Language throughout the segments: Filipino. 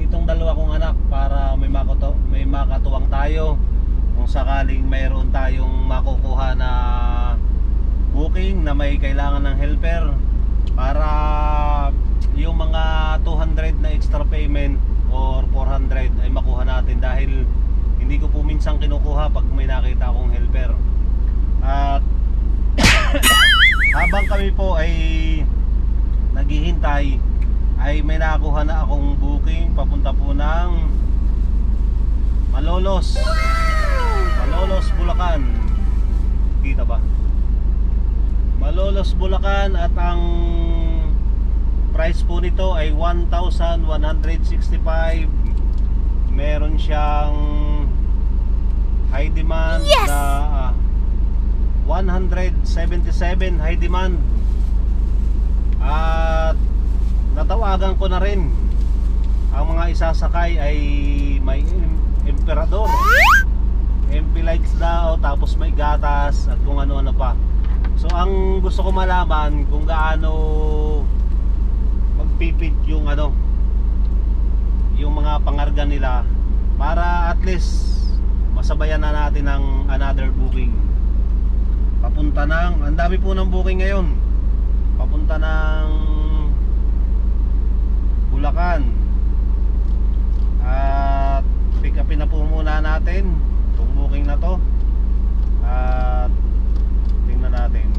muli itong dalawa kong anak para may makato, may makatuwang tayo. Kung sakaling mayroon tayong makukuha na booking na may kailangan ng helper para yung mga 200 na extra payment or 400 ay makuha natin dahil hindi ko po minsan kinukuha pag may nakita akong helper. At habang kami po ay naghihintay ay may nakuha na akong booking papunta po ng Malolos Malolos, Bulacan kita ba? Malolos, Bulacan at ang price po nito ay 1,165 meron siyang high demand Yes! na ah, 177 high demand at natawagan ko na rin. Ang mga isasakay ay may em- emperador. MP lights daw tapos may gatas at kung ano-ano pa. So ang gusto ko malaman kung gaano magpipit yung ano yung mga pangarga nila para at least masabayan na natin ng another booking. Papunta ng ang dami po ng booking ngayon. Papunta ng Bulacan. At pick upin na po muna natin itong booking na to. At tingnan natin.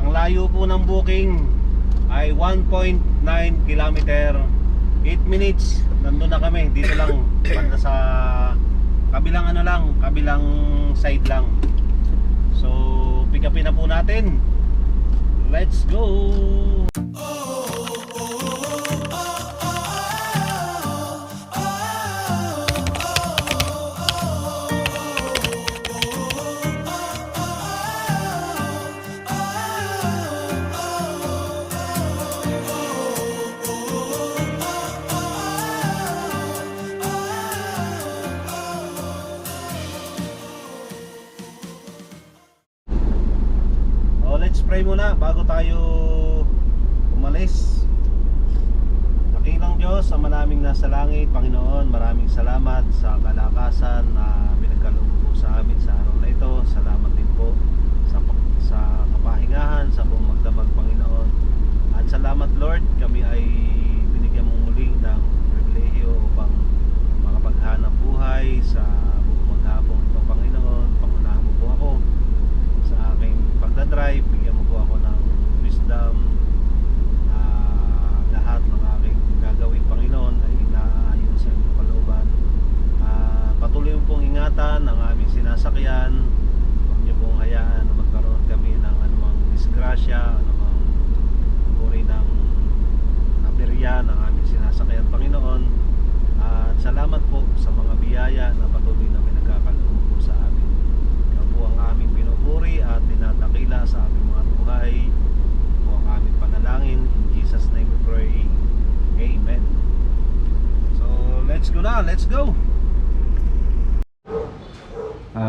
Ang layo po ng booking ay 1.9 kilometer. 8 minutes nandun na kami. Dito lang banda sa kabilang ano lang kabilang side lang. So pick upin na po natin. Let's go! Oh,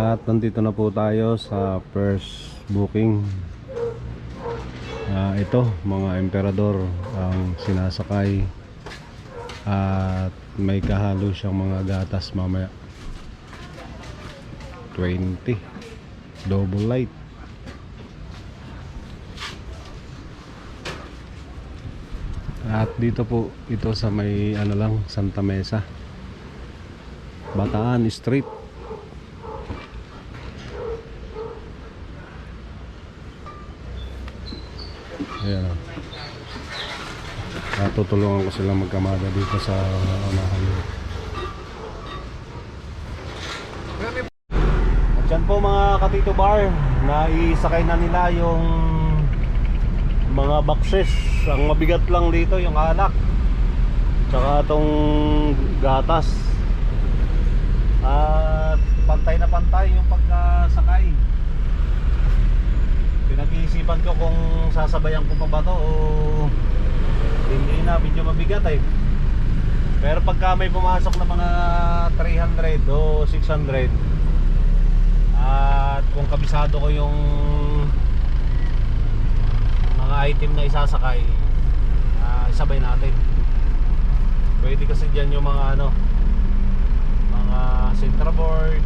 At nandito na po tayo sa first booking. Ah, ito, mga emperador ang sinasakay. At may kahalo siyang mga gatas mamaya. 20 double light at dito po ito sa may ano lang Santa Mesa Bataan Street ayan o at tutulungan ko silang magkamada dito sa unahan At yan po mga katito bar, naisakay na nila yung mga boxes. Ang mabigat lang dito yung alak. Tsaka itong gatas. At pantay na pantay yung pagkasakay. Pinag-iisipan ko kung sasabayan ko pa ba to o hindi na medyo mabigat eh. Pero pagka may pumasok na mga 300 o 600 at kung kabisado ko yung mga item na isasakay, ah, isabay natin. Pwede kasi dyan yung mga ano, mga centerboard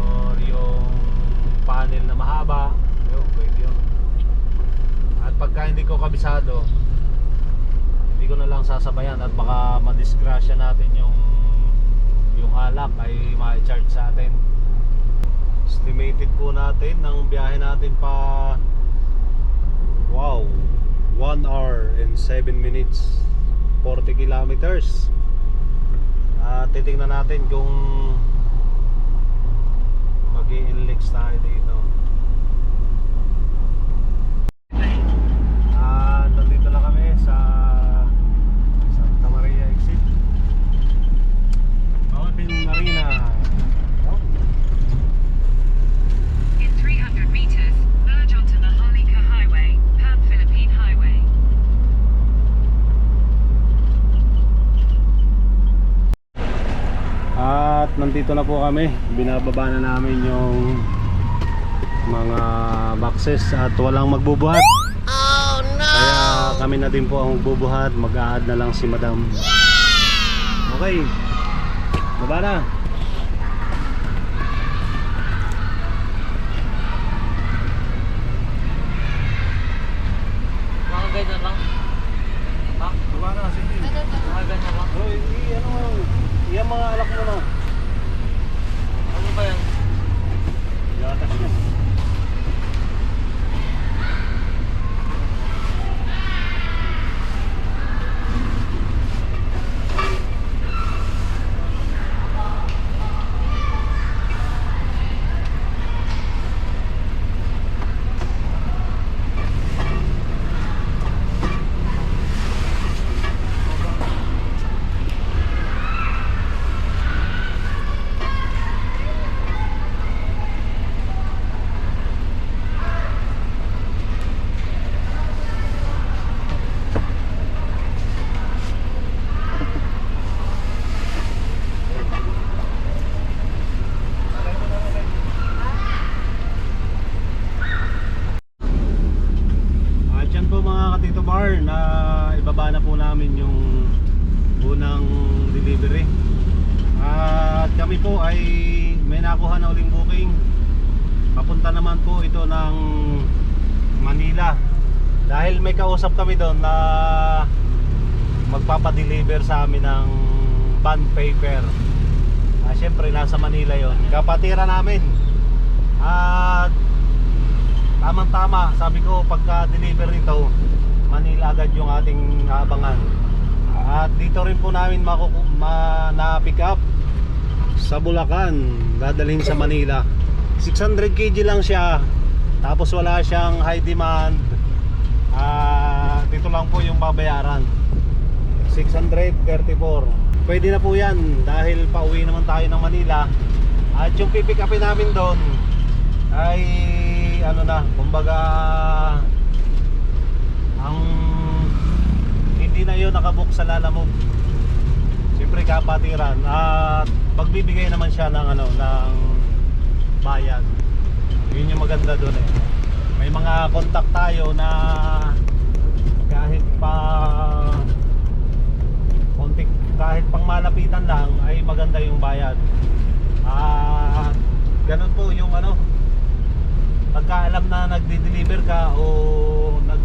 or yung panel na mahaba. Yun, pwede yun. At pagka hindi ko kabisado, hindi ko na lang sasabayan at baka madisgrasya natin yung yung alak ay ma-charge sa atin. Estimated po natin ng biyahe natin pa wow 1 hour and 7 minutes 40 kilometers at titingnan natin kung mag inlex tayo dito at nandito na kami sa Santa Maria exit Mountain Marina oh. In 300 meters, merge onto the Harlika Highway, Pan-Philippine Highway. At nandito na po kami. Binababa na namin yung mga boxes at walang magbubuhat. Oh no! Kaya kami na din po ang magbubuhat. Mag-aad na lang si Madam. Okay. Baba na. Mga ganyan lang. Ha? Baba na. Sige. Mga ganyan lang. I- ano, yan mga alak mo na. Ano ba yan? Gatas na. At yan po mga katito bar na ibaba na po namin yung unang delivery. At kami po ay may nakuha na uling booking. Papunta naman po ito ng Manila. Dahil may kausap kami doon na magpapadeliver sa amin ng bond paper. Ah, Siyempre nasa Manila yon. Kapatira namin. At tamang tama sabi ko pagka deliver nito Manila agad yung ating abangan at dito rin po namin ma na pick up sa Bulacan dadalhin sa Manila 600 kg lang siya tapos wala siyang high demand ah dito lang po yung babayaran 634 pwede na po yan dahil pauwi naman tayo ng Manila. At yung pipick upin namin doon ay ano na kumbaga ang hindi na yun nakabook sa lalamog siyempre kapatiran. At magbibigay naman siya ng ano ng bayad. Yun yung maganda doon eh. May mga contact tayo na kahit pa kahit pang malapitan lang ay maganda yung bayad. At ganun po yung ano pagka alam na nagde-deliver ka o nag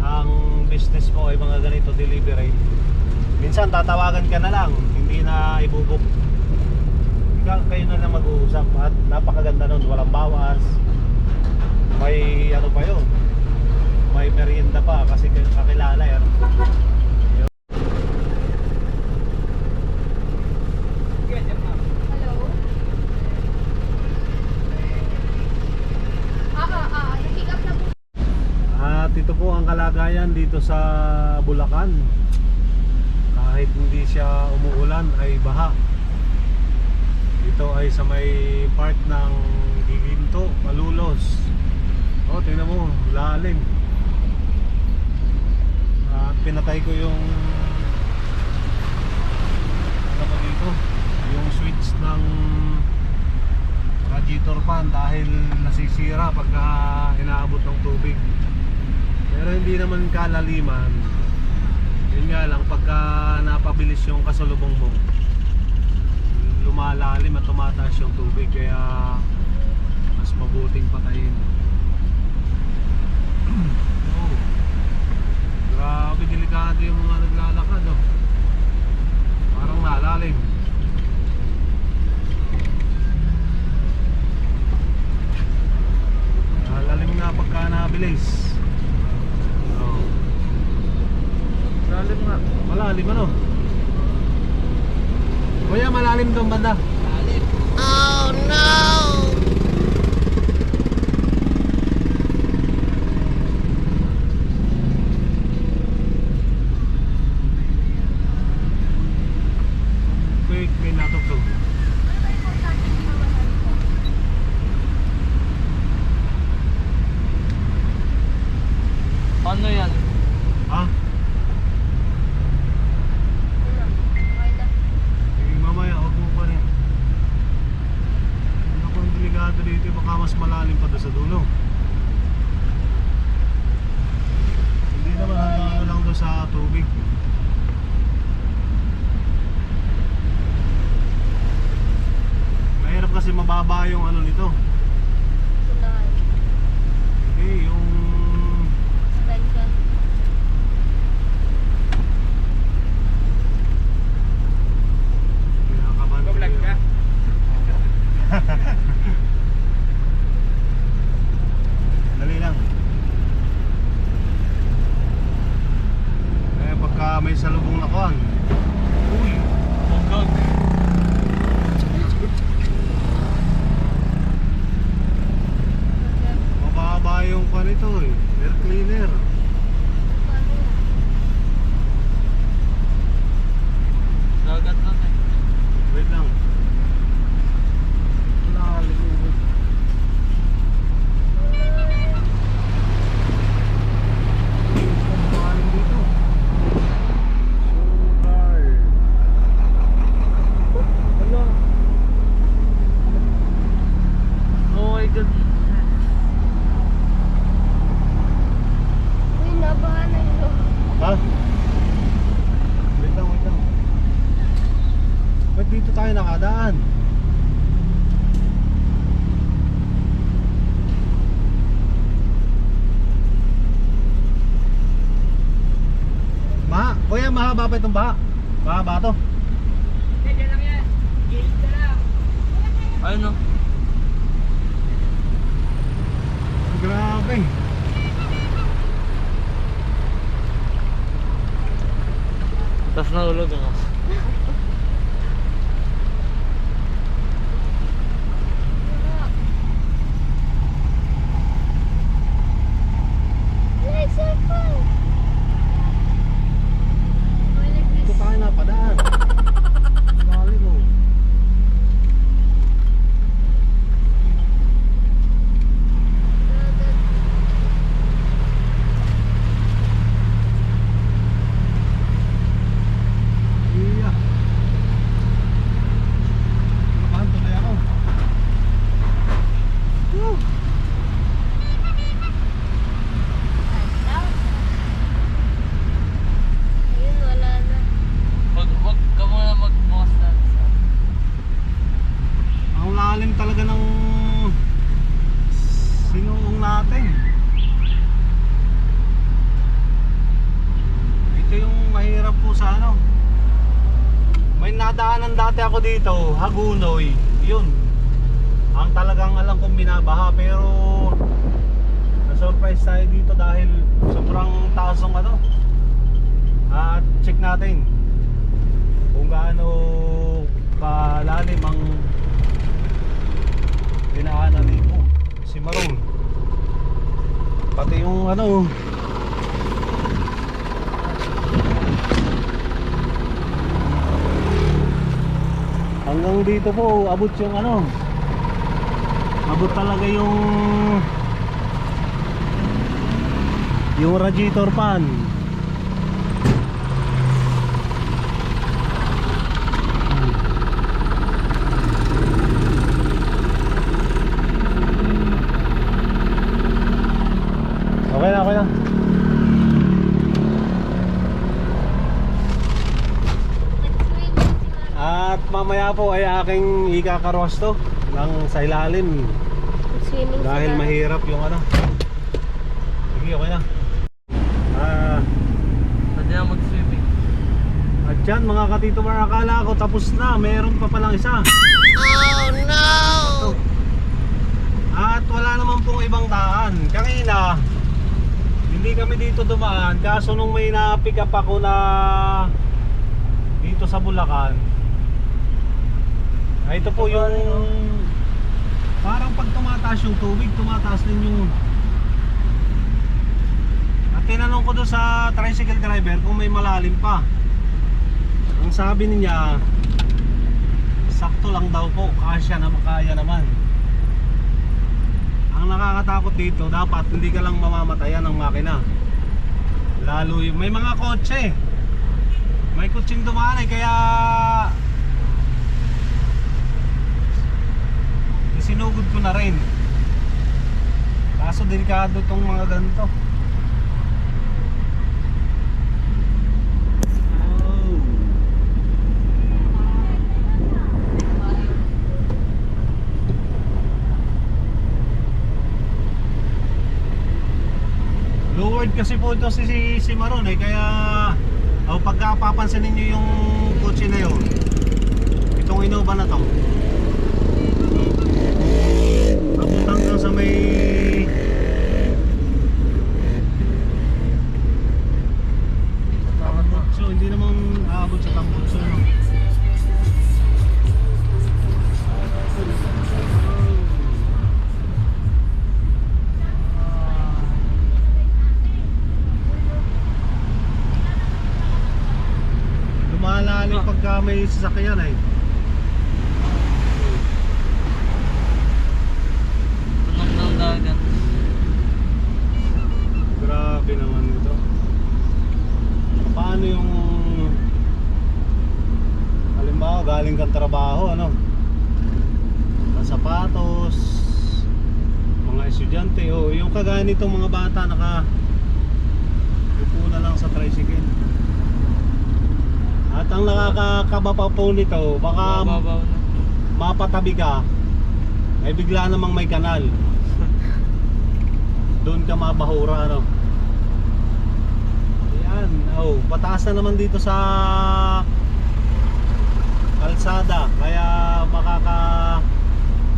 ang business mo ay mga ganito delivery minsan tatawagan ka na lang hindi na ibubuk. Ikaw, kayo na lang mag-uusap at napakaganda nun walang bawas. May ano pa yun? May merienda pa kasi kakilala yan Hello? Ah, ah, ah. Napick up na po. At ito po ang kalagayan dito sa Bulacan. Kahit hindi siya umuulan ay baha. Ito ay sa may part ng Giginto, Malulos. Oh, tingnan mo, lalim. At pinatay ko yung ano ba dito? Yung switch ng radiator fan dahil nasisira pagka inaabot ng tubig. Pero hindi naman kalaliman. Yun nga lang pagka napabilis yung kasalubong mo lumalalim at tumataas yung tubig kaya mas mabuting patayin. oh. Grabe delikado yung mga naglalakad oh. Parang nalalim. Nalalim na pagka nabilis. Oh. Lalim nga. Malalim ano? Kuya, malalim doon banda. Lalim. Quick, may natugtog. Paano yan? Ha? Sige, mamaya, huwag mo pa rin. Ano kung delikado dito, baka mas malalim pa doon sa dulo. Hindi naman hanggang lang doon sa tubig. Mahirap kasi mababa yung ano nito. Hindi, yung kinakabahan ko Vlog yun. ka? Dali lang. Eh, pagka may salubong na kuhan. Uy! Bonggang. Mababa yung kuhan ito eh. Air cleaner. Dagat lang eh. Wait lang. Lalim mo. Lalim dito. Sugar. Hala. Oh my god. Ha? Wait lang, wait lang. Ba't dito tayo nakadaan? Ma, kuya, mahaba pa itong baha. Mahaba to. Ayun no. Grabe. Tapos nahulog ako. ko dito, Hagunoy, yun. Ang talagang alam kong binabaha pero na-surprise tayo dito dahil sobrang taas ng ano. At check natin kung gaano kalalim ang dinaanan nito si Marong. Pati yung ano Hanggang dito po, abot yung ano. Abot talaga yung yung radiator fan. Okay na, okay na. Mamaya po ay aking ikakaros to ng sa ilalim Swimming dahil sila. mahirap yung ano. Sige, okay na. Ah, Pwede na mag-swimming. at yan mga katito Mar, akala ko tapos na, meron pa palang isa. Oh no! At wala naman pong ibang daan. Kanina, hindi kami dito dumaan. Kaso nung may na-pick up ako na dito sa Bulacan. Ay, ito po yung parang pag tumataas yung tubig, tumataas din yung At tinanong ko doon sa tricycle driver kung may malalim pa. Ang sabi niya, sakto lang daw po, kasya na makaya naman. Ang nakakatakot dito, dapat hindi ka lang mamamatayan ng makina. Lalo yung may mga kotse. May kutsing dumaan eh, kaya sinugod ko na rin. Kaso delikado tong mga ganito. Oh. Lowered kasi po ito si, si, si Maron eh Kaya oh, pagka papansinin nyo yung kotse na yun Itong Innova na to sasakyan eh Tunog ng dagat. Grabe naman ito. Paano yung halimbawa galing kang trabaho ano? Mga sapatos, mga estudyante o yung kagaya nitong mga bata naka upo na lang sa tricycle. At ang nakakakaba pa po nito, baka Mababaw na. mapatabi ka ay bigla namang may kanal doon ka mabahura ano yan oh pataas na naman dito sa kalsada kaya makaka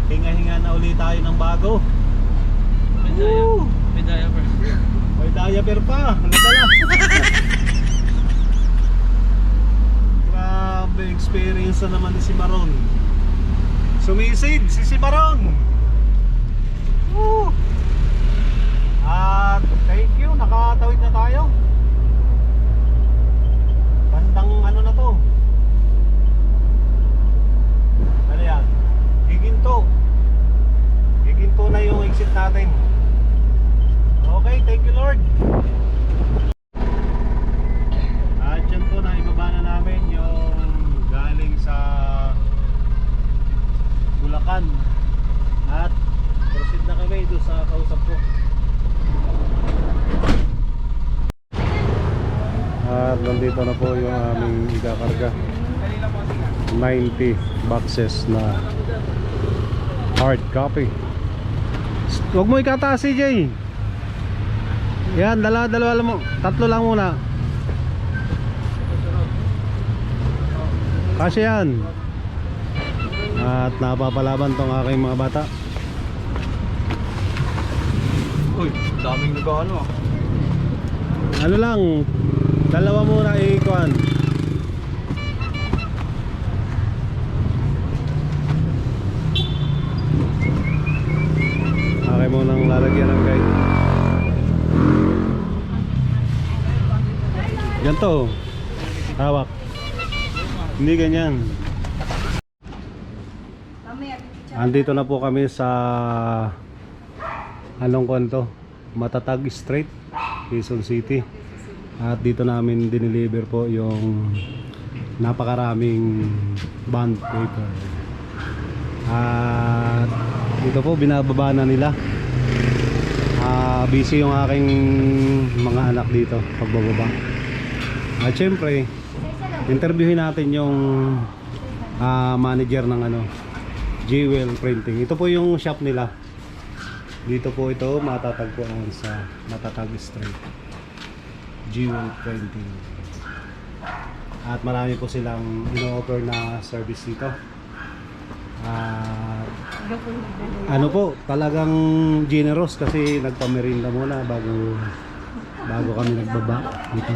hinga-hinga na ulit tayo ng bago May daya. Woo! May daya bro. may diaper pa nadala grabe experience na naman ni si Maron. Sumisid si si Maron Woo! At thank you, nakatawid na tayo. Bandang ano na to? Ano yan? Giginto. Giginto na yung exit natin. Okay, thank you Lord. At yan po na ibaba na namin yung galing sa Bulacan. At proceed na kami doon sa kausap ko. At nandito na po yung aming ikakarga 90 boxes na hard copy. Huwag mo ikataas CJ Yan, dalawa, dalawa lang mo. Tatlo lang muna. Kasi yan. At napapalaban tong aking mga bata. Uy, daming nag-ano. Ano? Lang Dalawa muna ikuan Okay mo nang lalagyan ng guide Ganto Hawak Hindi ganyan Andito na po kami sa anong kwento? Matatag Street, Quezon City. At dito namin dineliver po yung napakaraming bond paper. At dito po binababa na nila. Ah, busy yung aking mga anak dito pagbababa. At syempre, interviewin natin yung ah, manager ng ano, Jewel Printing. Ito po yung shop nila. Dito po ito matatagpuan sa Matatag Street. Jewel Printing. At marami po silang ino-offer na service dito. At ano po, talagang generous kasi nagpamerinda muna bago bago kami nagbaba dito.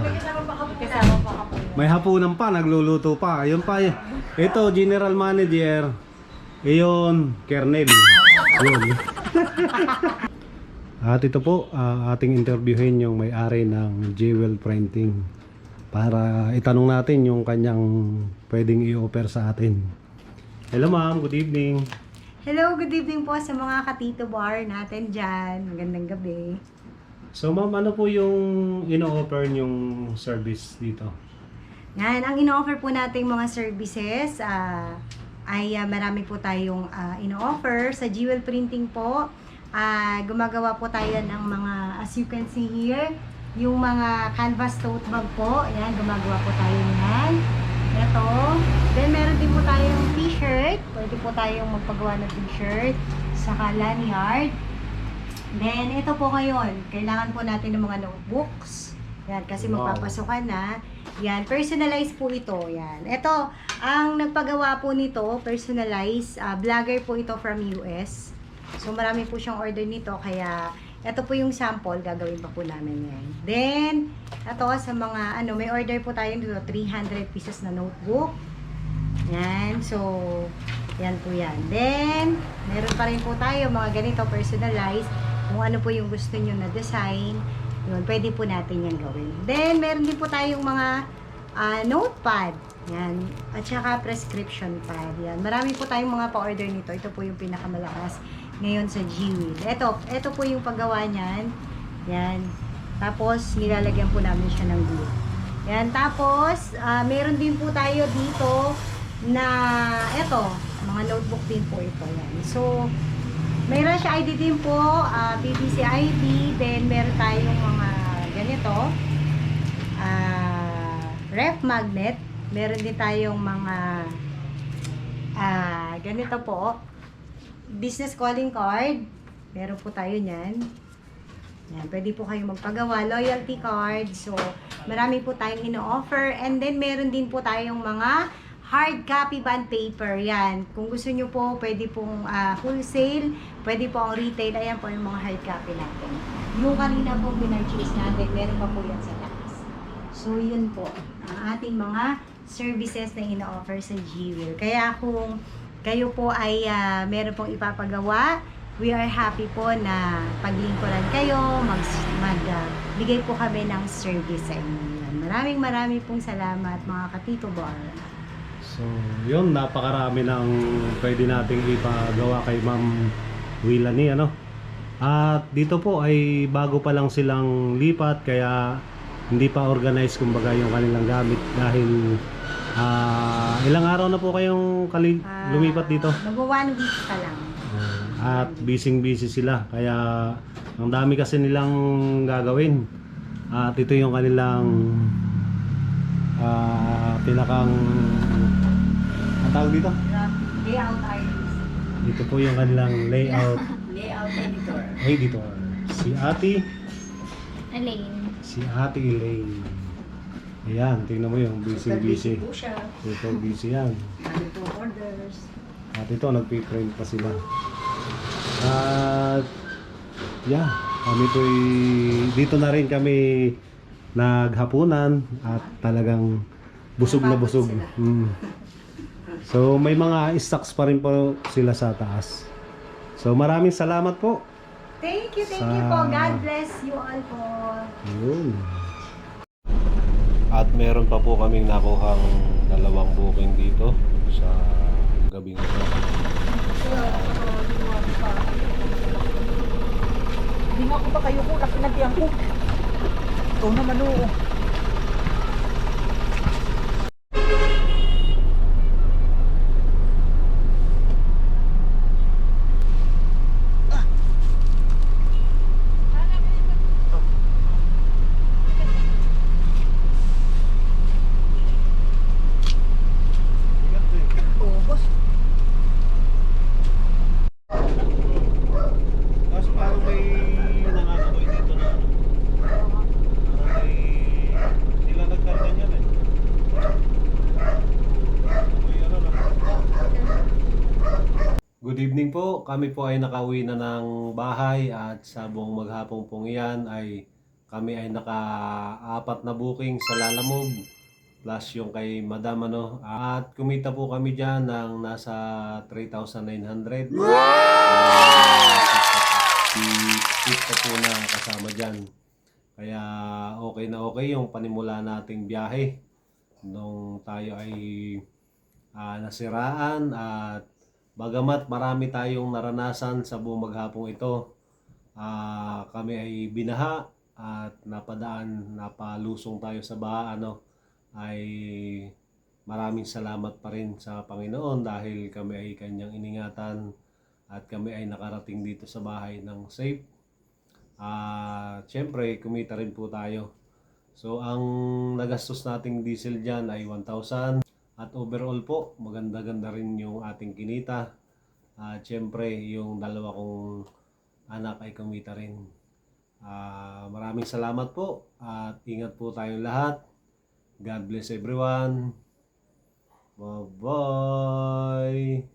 May hapunan pa, nagluluto pa. Ayun pa. eh. Ito, general manager. Iyon, kernel. Yun. At ito po, ah, ating interviewin yung may-ari ng Jewel Printing para itanong natin yung kanyang pwedeng i-offer sa atin. Hello ma'am, good evening. Hello, good evening po sa mga katito bar natin dyan. Magandang gabi. So ma'am, ano po yung ino-offer yung service dito? Yan, ang ino-offer po nating mga services ah, ay ah, marami po tayong ah, ino-offer sa Jewel Printing po. Ah, gumagawa po tayo ng mga, as you can see here, yung mga canvas tote bag po. Ayan, gumagawa po tayo niyan. Ito. Then, meron din po tayong t-shirt. Pwede po tayong magpagawa ng t-shirt. Saka lanyard. Then, ito po ngayon. Kailangan po natin ng mga notebooks. Yan, kasi Wow. magpapasokan na. Yan, personalized po ito. Yan. Ito, ang nagpagawa po nito, personalized, ah, vlogger po ito from US. So, marami po siyang order nito. Kaya, ito po yung sample. Gagawin pa po namin yan. Then, ito sa mga, ano, may order po tayo dito. 300 pieces na notebook. Yan. So, yan po yan. Then, meron pa rin po tayo mga ganito personalized. Kung ano po yung gusto nyo na design, yun, pwede po natin yan gawin. Then, meron din po tayong mga ah, notepad. Yan. At saka prescription pad. Yan. Marami po tayong mga pa-order nito. Ito po yung pinakamalakas ngayon sa Gwheel. Ito, ito po yung paggawa niyan. Yan. Tapos, nilalagyan po namin siya ng glue. Yan. Tapos, ah, meron din po tayo dito na, eto, mga notebook din po ito. Yan. So, mayroon siya ID din po, ah, PVC ID, then meron tayong mga ganito, ah, ref magnet, meron din tayong mga ah, ganito po, business calling card, meron po tayo niyan. Yan, pwede po kayong magpagawa, loyalty card, so marami po tayong ino-offer, and then meron din po tayong mga hard copy bond paper, yan. Kung gusto nyo po, pwede pong ah, wholesale, pwede po ang retail, ayan po yung mga hard copy natin. Yung kanina pong pinurchase natin, meron pa po yan sa taas. So, yun po, ang ating mga services na ino-offer sa Gwheel. Kaya kung kayo po ay ah, meron pong ipapagawa, we are happy po na paglingkuran kayo, mag, mag bigay po kami ng service sa inyo. Maraming maraming pong salamat mga katito bar. So, yun, napakarami ng pwede nating ipagawa kay Ma'am Willanie, ano? At dito po ay bago pa lang silang lipat, kaya hindi pa organized kumbaga yung kanilang gamit dahil ah, ilang araw na po kayong kali- Ah, lumipat dito? Mag one week pa lang. At busy busy sila, kaya ang dami kasi nilang gagawin. At ito yung kanilang ah, pinakang ang tawag dito? Layout artist. Ito po yung kanilang layout Layout editor. editor. Si Ate, Elaine. si Ate Elaine. Ayan, tingnan mo yung busy busy. po siya. Super busy yan. Ano po orders. At ito, nagpiprint pa sila. At, yeah, kami po'y, dito na rin kami naghapunan at talagang busog na busog. Mm. So may mga stocks pa rin po sila sa taas. So maraming salamat po. Thank you, thank sa... you po. God bless you all po. Yun. At meron pa po kaming nakuhang dalawang booking dito sa gabing ito. Hindi nga ko pa kayo kulak na diyan ikaw naman. Oo, boss. Tapos parang may nakakakoy dito na ano. Parang may... Sila nagkargan yan eh. May ano na. Good evening po. Kami po ay nakauwi na ng bahay at sa buong maghapong pong iyan ay kami ay naka-apat na booking sa Lalamove plus yung kay Madam ano at kumita po kami diyan ng nasa 3,900. Si tip pa po na kasama dyan. Kaya okay na okay yung panimula nating biyahe nung tayo ay ah, nasiraan at bagamat marami tayong naranasan sa buong maghapong ito ah, kami ay binaha at napadaan napalusong tayo sa baha ano ay maraming salamat pa rin sa Panginoon dahil kami ay kanyang iningatan at kami ay nakarating dito sa bahay ng safe. At syempre, kumita rin po tayo. So, ang nagastos nating diesel dyan ay 1,000. At overall po, maganda-ganda rin yung ating kinita. At syempre, yung dalawa kong anak ay kumita rin. Ah, maraming salamat po at ingat po tayong lahat. God bless everyone. Bye-bye.